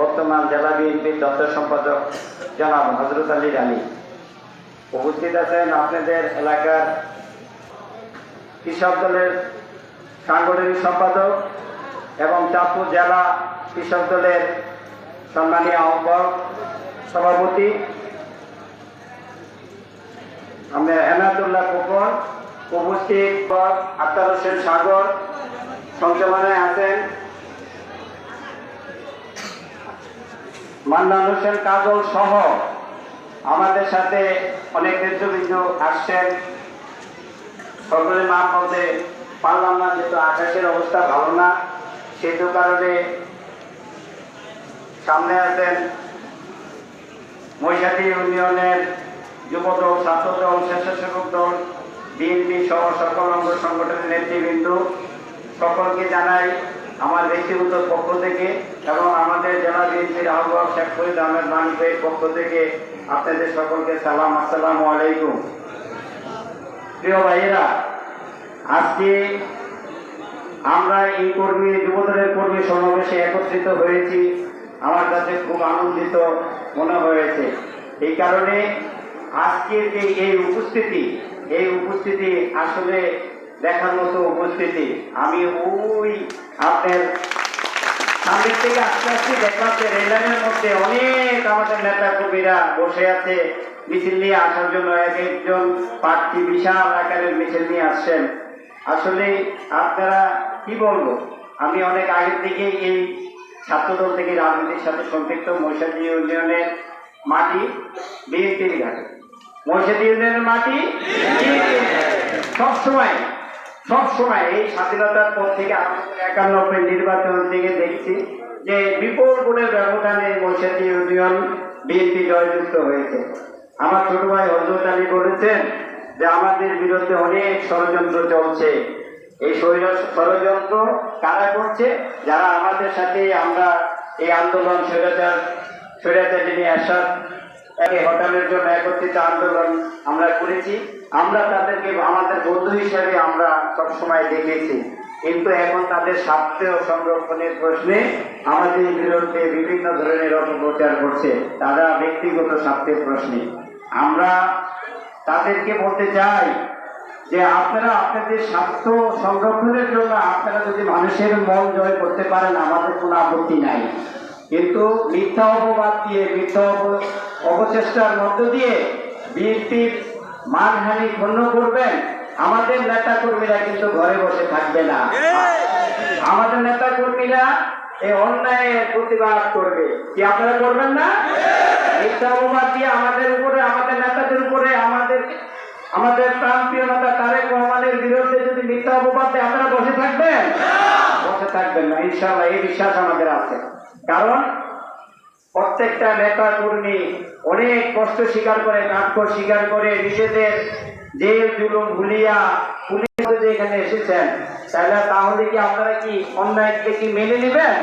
বর্তমান জেলা বিএনপির দপ্তর সম্পাদক জনাব হজরত আলী রানী। উপস্থিত আছেন আপনাদের এলাকার কৃষক দলের সাংগঠনিক সম্পাদক এবং চাঁদপুর জেলা কৃষক দলের সম্মানীয় আহ্বায়ক সভাপতি। আমরা এনায়তুল্লাহ কুপন উপস্থিত আক্তার হোসেন সাগর সংসমানে আছেন মান্নান হোসেন কাজল সহ আমাদের সাথে অনেক নেতৃবৃন্দ আসছেন। সকলের নাম বলতে পারলাম না, যেহেতু আকাশের অবস্থা ভালো না, সেহেতু কারণে সামনে আছেন মহিষাটি ইউনিয়নের যুবদল, ছাত্রদল, স্বেচ্ছাসেবক দল, বিএনপি সহ সকল অঙ্গ সংগঠনের নেতৃবৃন্দ। সকলকে জানাই আমার ব্যক্তিগত পক্ষ থেকে এবং আমরা এই কর্মী, যুবদলের কর্মী সমাবেশে একত্রিত হয়েছি। আমার কাছে খুব আনন্দিত মনে হয়েছে। এই কারণে আজকের যে এই উপস্থিতি এই উপস্থিতি আসলে দেখার মতো উপস্থিতি। আমি ওই আপনার সামনের থেকে আস্তে আস্তে দেখলাম যে রেললাইনের মধ্যে অনেক আমাদের নেতা কর্মীরা বসে আছে। মিছিল নিয়ে আসার জন্য এক একজন প্রার্থী বিশাল আকারের মিছিল নিয়ে আসছেন। আসলে আপনারা কি বলব? আমি অনেক আগের থেকে এই ছাত্রদল থেকে রাজনীতির সাথে সম্পৃক্ত মহিষাদী ইউনিয়নের মাটি বিএনপির ঘাটে। মহিষাদী ইউনিয়নের মাটি সবসময় সবসময় এই স্বাধীনতার পর থেকে একানব্বই নির্বাচন থেকে দেখছি যে বিপুল ভোটের ব্যবধানে মহিষাদী ইউনিয়ন বিএনপি জয়যুক্ত হয়েছে। আমার ছোট ভাই হজরত আলী বলেছেন যে আমাদের বিরুদ্ধে অনেক ষড়যন্ত্র চলছে। এই ষড়য- ষড়যন্ত্র কারা করছে? যারা আমাদের সাথে আমরা এই আন্দোলন, স্বৈরাচার স্বৈরাচার যিনি আসাদ হটানোর জন্য একত্রিত আন্দোলন আমরা করেছি। আমরা তাদেরকে, আমাদের বন্ধু হিসাবে আমরা সবসময় দেখেছি। কিন্তু এখন তাদের স্বার্থ সংরক্ষণের প্রশ্নে আমাদের বিরুদ্ধে বিভিন্ন ধরনের অপপ্রচার করছে। তারা ব্যক্তিগত স্বার্থের প্রশ্নে। আমরা তাদেরকে বলতে চাই যে আপনারা আপনাদের স্বার্থ সংরক্ষণের জন্য আপনারা যদি মানুষের মন জয় করতে পারেন, আমাদের কোনো আপত্তি নাই। কিন্তু মিথ্যা অপবাদ দিয়ে, মিথ্যা অপচেষ্টার মধ্য দিয়ে বিএনপির মানহানি ক্ষুণ্ণ করবেন। আমাদের নেতা কর্মীরা কিন্তু ঘরে বসে থাকবে না। আমাদের নেতা কর্মীরা এই অন্যায়ের প্রতিবাদ করবে। কি আপনারা করবেন না? মিথ্যা অপবাদ দিয়ে আমাদের উপরে, আমাদের নেতাদের উপরে, আমাদের আমাদের প্রান্তীয় নেতা তারেক রহমানের বিরুদ্ধে যদি মিথ্যা অপবাদ দেয় আপনারা বসে থাকবেন? বসে থাকবেন না। ইনশাল্লাহ এই বিশ্বাস আমাদের আছে। কারণ প্রত্যেকটা নেতা কর্মী অনেক কষ্ট স্বীকার করে নাট্য স্বীকার করে, নিজেদের জেল, জুলুম ভুলিয়া পুলিশ এখানে এসেছেন। তাহলে তাহলে কি আপনারা কি অন্যায় কি মেনে নেবেন?